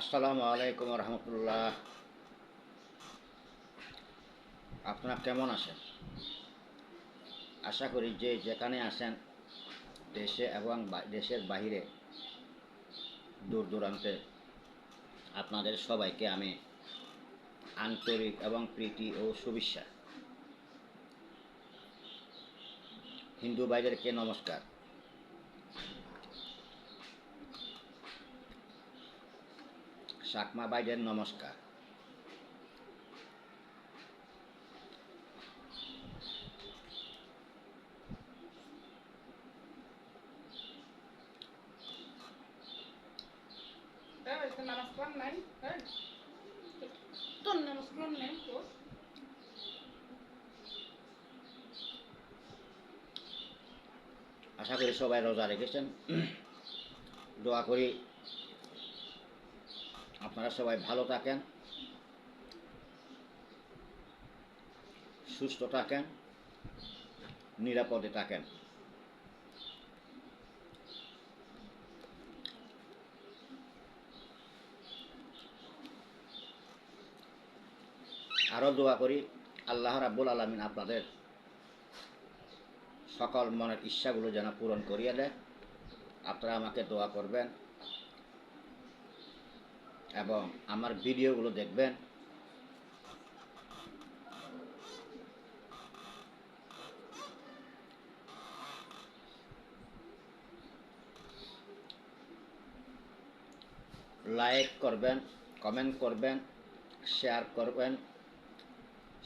আসসালামু আলাইকুম রহমতুল্লাহ আপনারা কেমন আছেন? আশা করি যে যেখানে আছেন, দেশে এবং দেশের বাহিরে দূর দূরান্তে আপনাদের সবাইকে আমি আন্তরিক এবং প্রীতি ও শুভেচ্ছা। হিন্দু ভাইদেরকে নমস্কার। কলাম নাই তোর আশা করি সবাই রোজা রেখেছেন। দোয়া করি আপনারা সবাই ভালো থাকেন, সুস্থ থাকেন, নিরাপদে থাকেন। আরও দোয়া করি, আল্লাহ রাব্বুল আলমিন আপনাদের সকল মনের ইচ্ছাগুলো যেন পূরণ করিয়ে দেয়। আপনারা আমাকে দোয়া করবেন। এবং আমার ভিডিওগুলো দেখবেন। লাইক করবেন কমেন্ট করবেন শেয়ার করবেন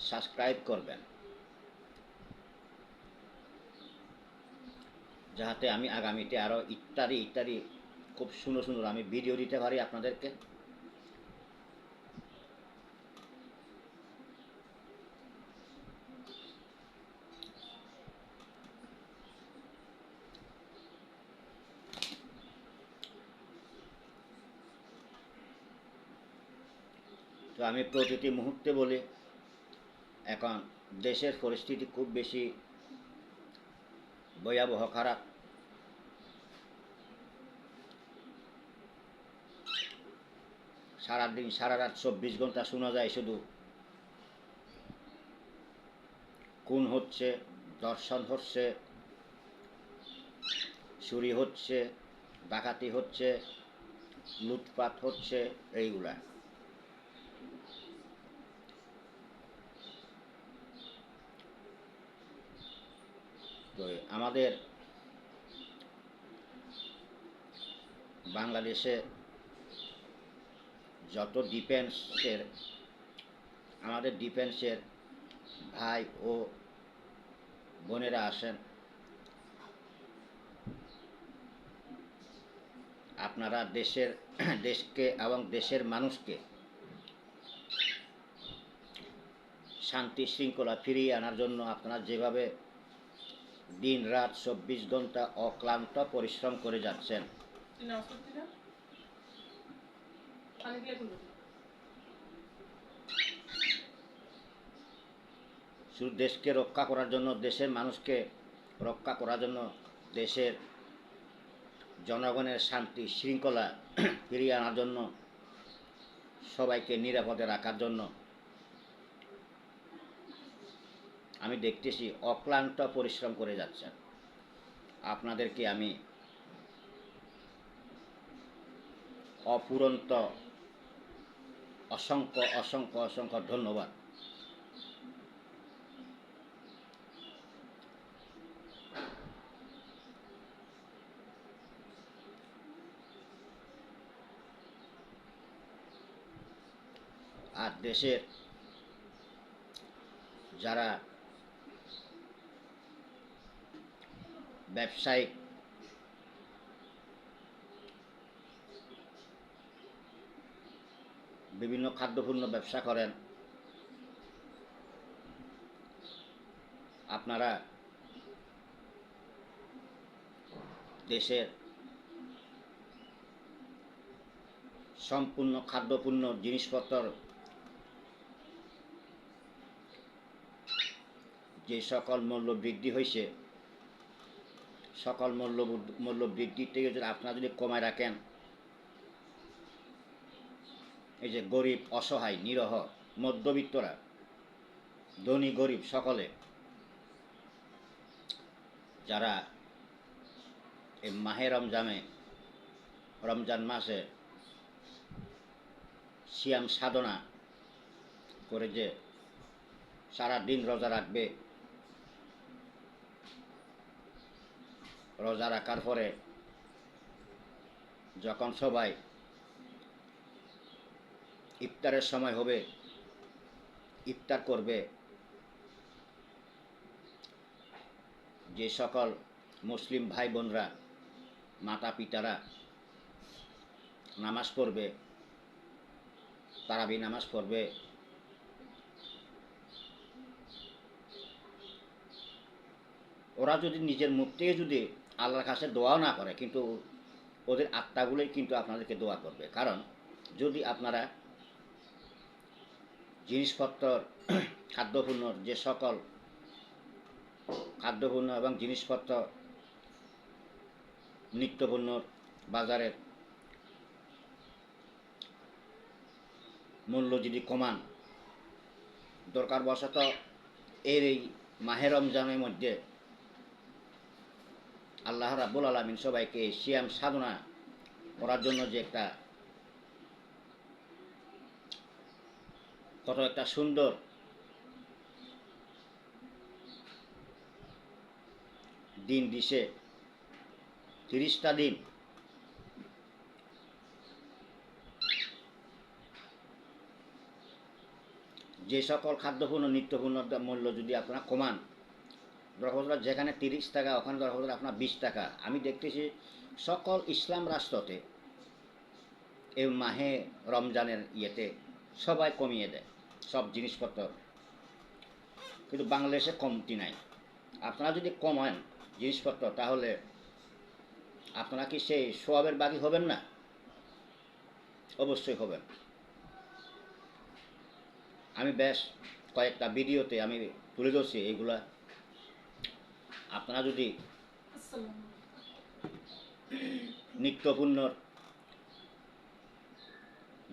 সাবস্ক্রাইব করবেন। যাহাতে আমি আগামীতে আরও ইত্যাদি ইত্যাদি খুব সুন্দর সুন্দর আমি ভিডিও দিতে পারি আপনাদেরকে। তো আমি প্রতিটি মুহূর্তে বলি, এখন দেশের পরিস্থিতি খুব বেশি ভয়াবহ খারাপ। সারাদিন সারা রাত চব্বিশ ঘণ্টা শোনা যায় শুধু। খুন হচ্ছে দর্শন হচ্ছে, চুরি হচ্ছে, ডাকাতি হচ্ছে, লুটপাট হচ্ছে, এইগুলা। তো আমাদের বাংলাদেশে যত ডিফেন্সের আমাদের ডিফেন্সের ভাই ও বোনেরা আসেন, আপনারা দেশের, দেশকে এবং দেশের মানুষকে শান্তি শৃঙ্খলা ফিরিয়ে আনার জন্য আপনারা যেভাবে দিন রাত চব্বিশ ঘণ্টা অক্লান্ত পরিশ্রম করে যাচ্ছেন। শুধু দেশকে রক্ষা করার জন্য দেশের মানুষকে রক্ষা করার জন্য দেশের জনগণের শান্তি শৃঙ্খলা ফিরিয়ে আনার জন্য সবাইকে নিরাপদে রাখার জন্য আমি দেখতেছি অক্লান্ত পরিশ্রম করে যাচ্ছেন। আপনাদেরকে আমি অপুরন্ত অসংখ্য অসংখ্য অসংখ্য ধন্যবাদ। আর দেশের যারা ব্যবসায়িক বিভিন্ন খাদ্যপূর্ণ ব্যবসা করেন। আপনারা দেশের সম্পূর্ণ খাদ্যপূর্ণ জিনিসপত্র, যে সকল মূল্য বৃদ্ধি হয়েছে সকল মূল্য মূল্য বৃদ্ধির থেকে যদি আপনারা যদি কমায় রাখেন। এই যে গরিব, অসহায়, নিরহ, মধ্যবিত্তরা, ধনী, গরিব সকলে, যারা এই মাহে রমজানে, রমজান মাসে সিয়াম সাধনা করে যে সারা দিন রোজা রাখবে রোজা রাখার পরে যখন সবাই ইফতারের সময় হবে, ইফতার করবে, যে সকল মুসলিম ভাই বোনরা মাতা পিতারা নামাজ পড়বে, তারাবি নামাজ পড়বে, ওরা যদি নিজের মুখ থেকে যদি আল্লাহর কাছে দোয়াও না করে, কিন্তু ওদের আত্মাগুলোই কিন্তু আপনাদেরকে দোয়া করবে। কারণ যদি আপনারা জিনিসপত্র খাদ্যপণ্যর যে সকল খাদ্যপণ্য এবং জিনিসপত্র নিত্যপণ্যর বাজারের মূল্য যদি কমান দরকার বশত এর এই মাহে রমজানের মধ্যে আল্লাহ রাব্বুল আলমিন সবাইকে সিয়াম সাধনা করার জন্য যে একটা কত একটা সুন্দর দিন দিছে, তিরিশটা দিন। যে সকল খাদ্যপূর্ণ, নিত্যপূর্ণ মূল্য যদি আপনারা কমান দরকার যেখানে তিরিশ টাকা, ওখানে দরকার আপনার বিশ টাকা। আমি দেখতেছি সকল ইসলাম রাষ্ট্রতে এই মাহে রমজানের ইয়েতে সবাই কমিয়ে দেয়, সব জিনিসপত্র। কিন্তু বাংলাদেশে কমতি নাই। আপনারা যদি কমান জিনিসপত্র, তাহলে আপনারা কি সেই সোয়াবের বাকি হবেন না? অবশ্যই হবেন। আমি বেশ কয়েকটা ভিডিওতে আমি তুলে ধরছি এইগুলা। আপনারা যদি নিত্যপূর্ণর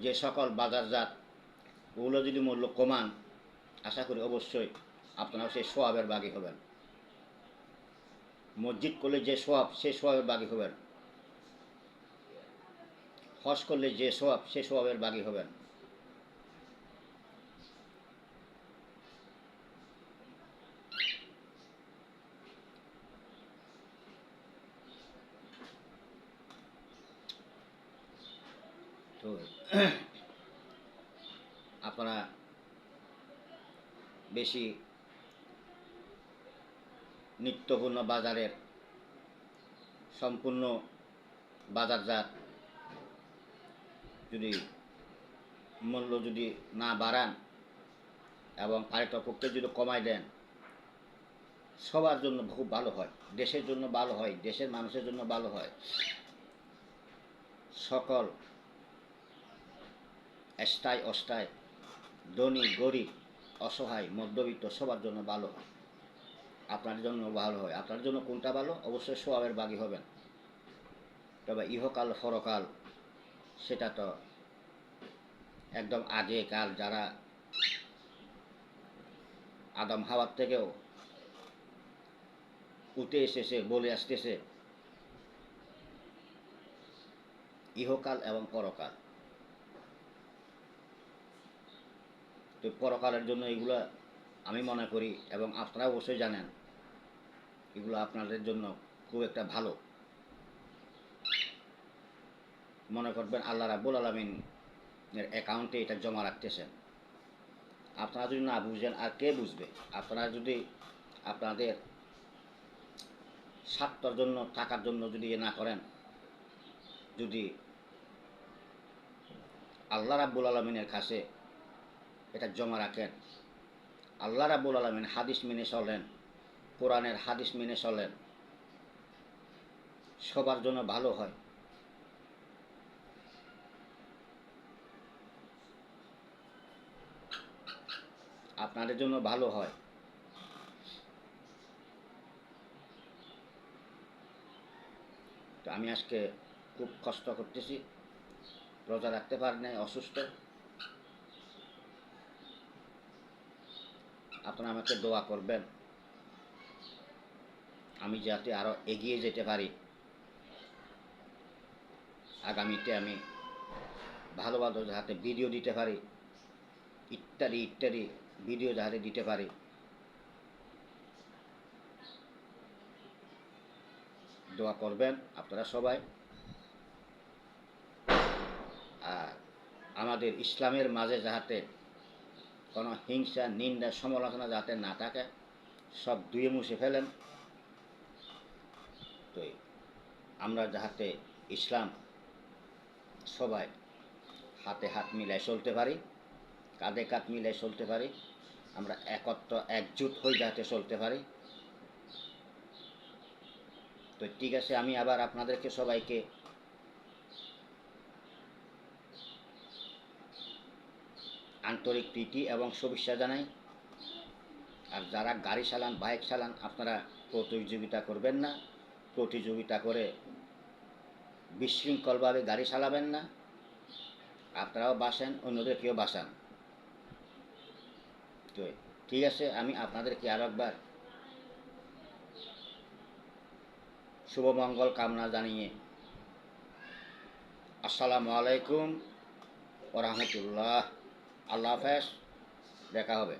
যে সকল বাজারজাত ওগুলো যদি মূল্য কমান আশা করি অবশ্যই আপনারা সেই সোয়াবের বাগি হবেন। মসজিদ করলে যে সোয়াব সে সোয়াবের বাগি হবেন। হজ করলে যে সোয়াব সে সোয়াবের বাগি হবেন। তো আপনারা বেশি নিত্যপূর্ণ বাজারের সম্পূর্ণ বাজারজাত যদি মূল্য যদি না বাড়ান এবং আরেকটা পক্ষে যদি কমাই দেন, সবার জন্য খুব ভালো হয়, দেশের জন্য ভালো হয়, দেশের মানুষের জন্য ভালো হয়। সকল স্থায় অস্থায় ধনী, গরিব, অসহায়, মধ্যবিত্ত, সবার জন্য ভালো। আপনার জন্য ভালো হয়। আপনার জন্য কোনটা ভালো? অবশ্যই সোয়াবের বাগি হবেন। তবে ইহকাল, পরকাল, সেটা তো একদম আগে কাল যারা আদম হাওয়ার থেকেও উঠে এসেছে, বলে আসতেছে, ইহকাল এবং পরকাল। তো পরকালের জন্য এগুলো আমি মনে করি এবং আপনারা অবশ্যই জানেন, এগুলো আপনাদের জন্য খুব একটা ভালো। মনে করবেন আল্লাহ রাব্বুল আলমিন এর অ্যাকাউন্টে এটা জমা রাখতেছেন। আপনারা যদি না বুঝেন আর কে বুঝবে? আপনারা যদি আপনাদের স্বার্থর জন্য টাকার জন্য যদি ইয়ে না করেন, যদি আল্লাহ রাব্বুল আলমিনের কাছে এটা জমা রাখেন। আল্লাহ রাব্বুল আলমিন হাদিস মেনে চলেন, কোরআনের হাদিস মেনে চলেন। সবার জন্য ভালো হয়। আপনাদের জন্য ভালো হয়। তো আমি আজকে খুব কষ্ট করতেছি। রোজা রাখতে পারি নাই, অসুস্থ। আপনারা আমাকে দোয়া করবেন। আমি যাতে আরও এগিয়ে যেতে পারি। আগামীতে আমি ভালো ভালো যাতে ভিডিও দিতে পারি। ইত্যাদি ইত্যাদি ভিডিও যাতে দিতে পারি। দোয়া করবেন আপনারা সবাই। আর আমাদের ইসলামের মাঝে যাহাতে কোনো হিংসা, নিন্দা, সমালোচনা যাতে না থাকে, সব ধুয়ে মুছে ফেলেন। তো আমরা যাহাতে ইসলাম সবাই হাতে হাত মিলাই চলতে পারি, কাঁধে কাঁধ মিলাই চলতে পারি, আমরা একত্র একজুট হয়ে যাতে চলতে পারি। তো ঠিক আছে, আমি আবার আপনাদেরকে সবাইকে আন্তরিক প্রীতি এবং শুভেচ্ছা জানাই। আর যারা গাড়ি চালান, বাইক চালান, আপনারা প্রতিযোগিতা করবেন না। প্রতিযোগিতা করে বিশৃঙ্খলভাবে গাড়ি চালাবেন না। আপনারাও বাসেন অন্যদেরকেও বাসান তো ঠিক আছে, আমি আপনাদেরকে আরও একবার শুভমঙ্গল কামনা জানিয়ে আসসালামু আলাইকুম ওরহমতুল্লাহ আল্লাহ হাফেজ দেখা হবে।